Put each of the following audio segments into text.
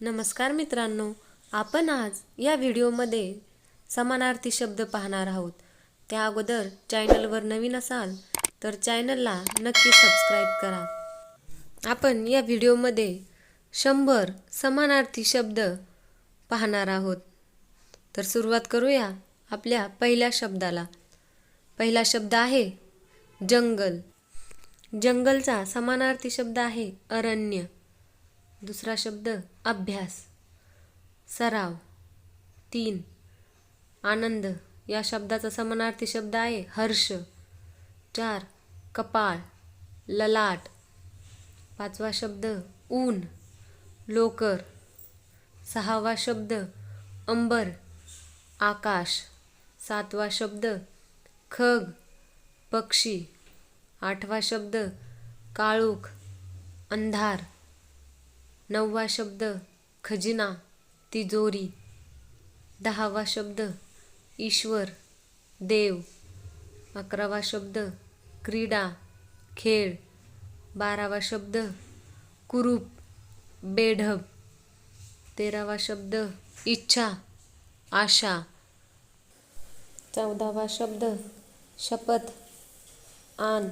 नमस्कार मित्रांनो आपण आज या व्हिडिओमध्ये समानार्थी शब्द पाहणार आहोत. त्या अगोदर चॅनलवर नवीन असाल तर चॅनलला नक्की सबस्क्राईब करा. आपण या व्हिडिओमध्ये शंभर समानार्थी शब्द पाहणार आहोत. तर सुरुवात करूया आपल्या पहिल्या शब्दाला. पहिला शब्द आहे जंगल. जंगलचा समानार्थी शब्द आहे अरण्य. दुसरा शब्द अभ्यास. सराव. तीन आनंद. या शब्दाचा समानार्थी शब्द आहे हर्ष. चार कपाळ. ललाट. पाचवा शब्द ऊन. लोकर. सहावा शब्द अंबर. आकाश. सातवा शब्द खग. पक्षी. आठवा शब्द काळूख. अंधार. नववा शब्द खजिना तिजोरी. दहावा शब्द ईश्वर देव. अकरावा शब्द क्रीडा खेळ. बारावा शब्द कुरूप बेढब. तेरावा शब्द इच्छा आशा. चौदावा शब्द शपथ आन.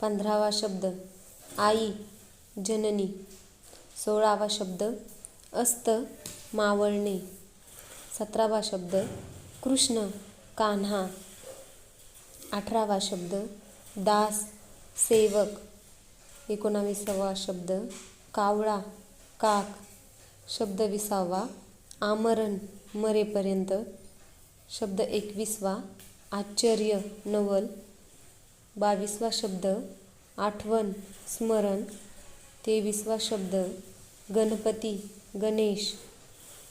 पंधरावा शब्द आई जननी. सोळावा शब्द अस्त मावळणे. सतरावा शब्द कृष्ण कान्हा. अठरावा शब्द दास सेवक. एकोणावीसावा शब्द कावळा काक. शब्द विसावा आमरण मरेपर्यंत. शब्द एकवीसवा आश्चर्य नवल. बावीसवा शब्द आठवण स्मरण. तेवीसवा शब्द गणपती गणेश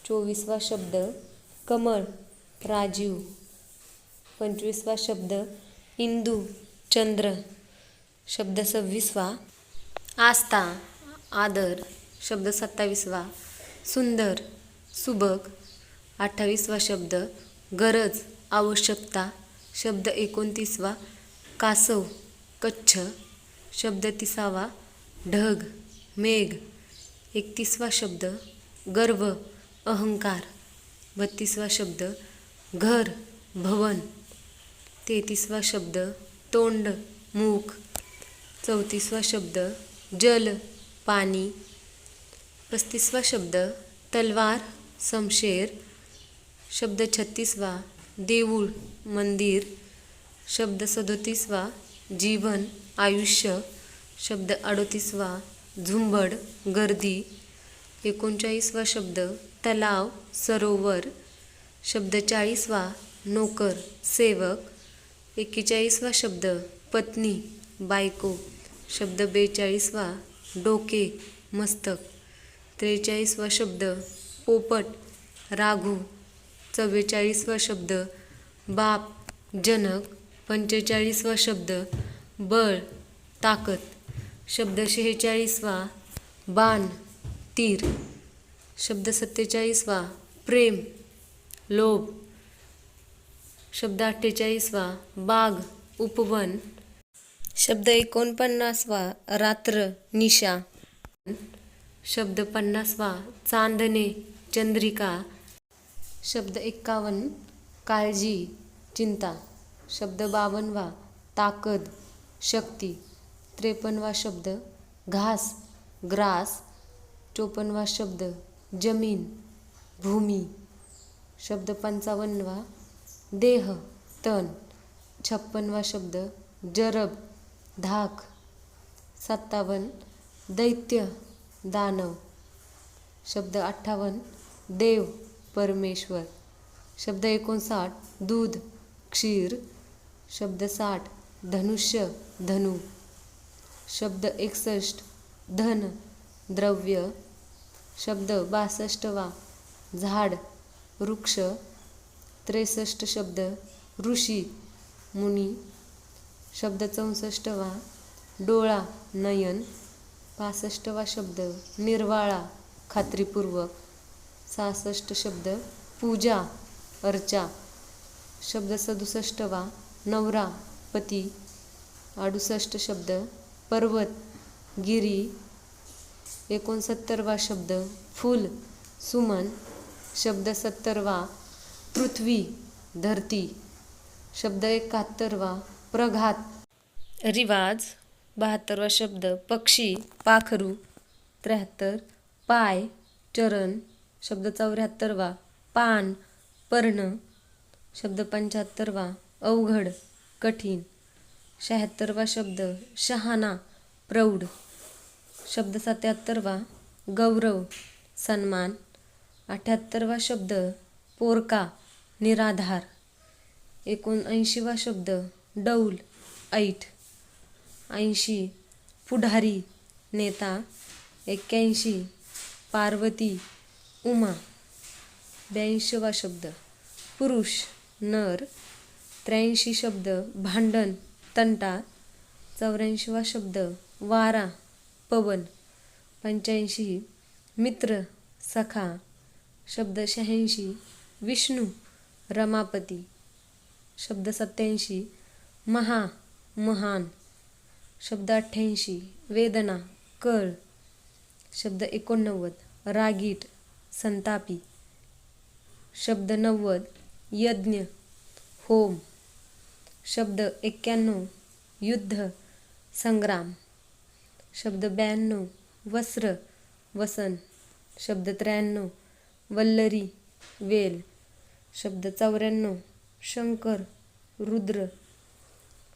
चोवीसवा शब्द कमळ राजीव. पंचवीसवा शब्द इंदू चंद्र. शब्द सव्वीसवा आस्था आदर. शब्द सत्तावीसवा सुंदर सुबक. अठ्ठावीसवा शब्द गरज आवश्यकता. शब्द एकोणतीसवा कासव कच्छ. शब्द तिसावा ढग मेघ. एकतीसवा शब्द गर्व अहंकार. बत्तीसवा शब्द घर भवन. तेहतीसवा शब्द तोंड मूक. चौतीसवा शब्द जल पाणी. पस्तीसवा शब्द तलवार समशेर. शब्द छत्तीसवा देऊळ मंदिर. शब्द सदोतीसवा जीवन आयुष्य. शब्द अडोतीसवा झुंबड गर्दी एकोणचाळीसवा शब्द तलाव सरोवर शब्द चाळीसवा नोकर सेवक एक्केचाळीसवा शब्द पत्नी बायको शब्द बेचाळीसवा डोके मस्तक त्रेचाळीसवा शब्द पोपट राघू चव्वेचाळीसवा शब्द बाप जनक पंचेचाळीसवा शब्द बळ ताकद. शब्द शेहेचाळीसवा बाण तीर. शब्द सत्तेचाळीसवा प्रेम लोभ. शब्द अठ्ठेचाळीसवा बाग उपवन. शब्द एकोणपन्नासवा रात्र निशा. शब्द पन्नासवा चांदणे चंद्रिका. शब्द एक्कावन्न काळजी चिंता. शब्द बावनवा ताकद शक्ती. त्रेपन्नवा शब्द घास ग्रास चोपन्नवा शब्द जमीन भूमी शब्द पंचावन्नवा देह तन छप्पनवा शब्द जरब धाक सत्तावन्न दैत्य दानव शब्द अठ्ठावन्न देव परमेश्वर शब्द एकोणसाठ दूध क्षीर शब्द साठ धनुष्य धनु. शब्द एकसष्ट धन द्रव्य शब्द बासष्टवा झाड वृक्ष त्रेसष्ट शब्द ऋषी मुनी शब्द चौसष्टवा डोळा नयन पासष्टवा शब्द निर्वाळा खात्रीपूर्वक सहासष्ट शब्द पूजा अर्चा शब्द सदुसष्टवा नवरा पती अडुसष्ट शब्द पर्वत गिरी एकोणसत्तरवा शब्द फूल सुमन शब्द सत्तरवा पृथ्वी धरती शब्द एकाहत्तरवा प्रघात. रिवाज बहात्तरवा शब्द पक्षी पाखरू त्र्याहत्तर पाय चरण शब्द चौऱ्याहत्तरवा पान पर्ण शब्द पंच्याहत्तरवा अवघड कठीण. शहात्तरवा शब्द शहाणा प्रौढ. शब्द सत्याहत्तरवा गौरव सन्मान. अठ्याहत्तरवा शब्द पोरका निराधार. एकोणऐंशीवा शब्द डौल ऐट ऐंशी पुढारी नेता. एक्क्याऐंशी पार्वती उमा. ब्याऐंशीवा शब्द पुरुष नर. त्र्याऐंशी शब्द भांडण. तंटा चौऱ्याऐंशीवा शब्द वारा पवन पंच्याऐंशी मित्र सखा शब्द शहाऐंशी विष्णू रमापती शब्द सत्याऐंशी महा महान शब्द अठ्ठ्याऐंशी वेदना कळ शब्द एकोणनव्वद रागीट संतापी शब्द नव्वद यज्ञ होम शब्द एक्क्याण्णव युद्ध संग्राम. शब्द ब्याण्णव वस्त्र वसन. शब्द त्र्याण्णव वल्लरी वेल. शब्द चौऱ्याण्णव शंकर रुद्र.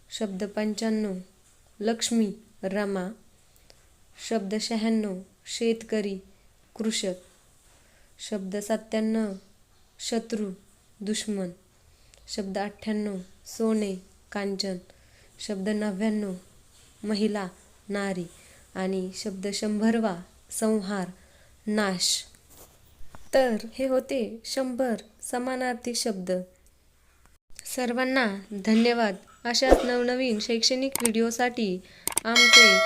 शब्द पंच्याण्णव लक्ष्मी रमा. शब्द शहाण्णव शेतकरी कृषक. शब्द सत्त्याण्णव शत्रू दुश्मन. शब्द अठ्ठ्याण्णव सोने कांचन शब्द नव्याण्णव महिला नारी आणि शब्द शंभरवा संहार नाश. तर हे होते शंभर समानार्थी शब्द. सर्वांना धन्यवाद. अशाच नवनवीन शैक्षणिक व्हिडिओसाठी आमचे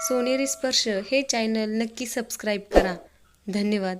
सोनेरी स्पर्श हे चॅनल नक्की सबस्क्राईब करा. धन्यवाद.